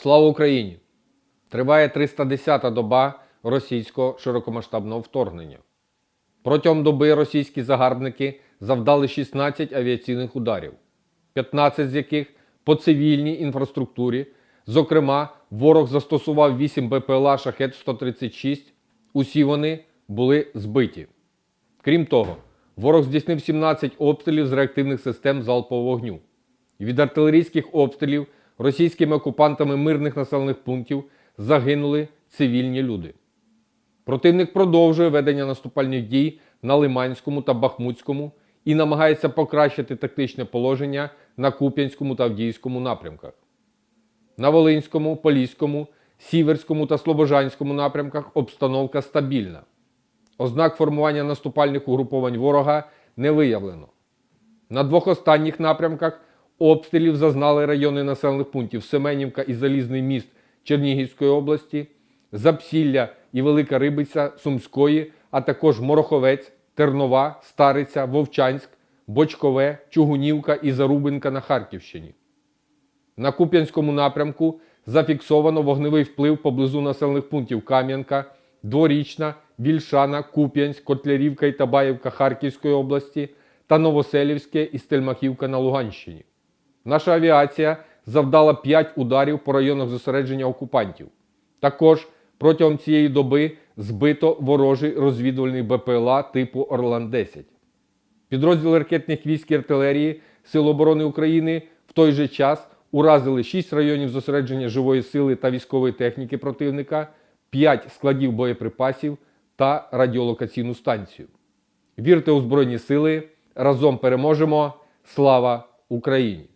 Слава Україні! Триває 310-та доба російського широкомасштабного вторгнення. Протягом доби російські загарбники завдали 16 авіаційних ударів, 15 з яких по цивільній інфраструктурі. Зокрема, ворог застосував 8 БПЛА Шахет 136. Усі вони були збиті. Крім того, ворог здійснив 17 обстрілів з реактивних систем залпового вогню. Від артилерійських обстрілів російськими окупантами мирних населених пунктів загинули цивільні люди. Противник продовжує ведення наступальних дій на Лиманському та Бахмутському і намагається покращити тактичне положення на Куп'янському та Авдіївському напрямках. На Волинському, Поліському, Сіверському та Слобожанському напрямках обстановка стабільна. Ознак формування наступальних угруповань ворога не виявлено. На двох останніх напрямках обстрілів зазнали райони населених пунктів Семенівка і Залізний міст Чернігівської області, Запсілля і Велика Рибиця Сумської, а також Мороховець, Тернова, Стариця, Вовчанськ, Бочкове, Чугунівка і Зарубинка на Харківщині. На Куп'янському напрямку зафіксовано вогневий вплив поблизу населених пунктів Кам'янка, Дворічна, Вільшана, Куп'янськ, Котлярівка і Табаївка Харківської області та Новоселівське і Стельмахівка на Луганщині. Наша авіація завдала 5 ударів по районах зосередження окупантів. Також протягом цієї доби збито ворожий розвідувальний БПЛА типу Орлан-10. Підрозділи ракетних військ і артилерії Сил оборони України в той же час уразили 6 районів зосередження живої сили та військової техніки противника, 5 складів боєприпасів та радіолокаційну станцію. Вірте у Збройні Сили! Разом переможемо! Слава Україні!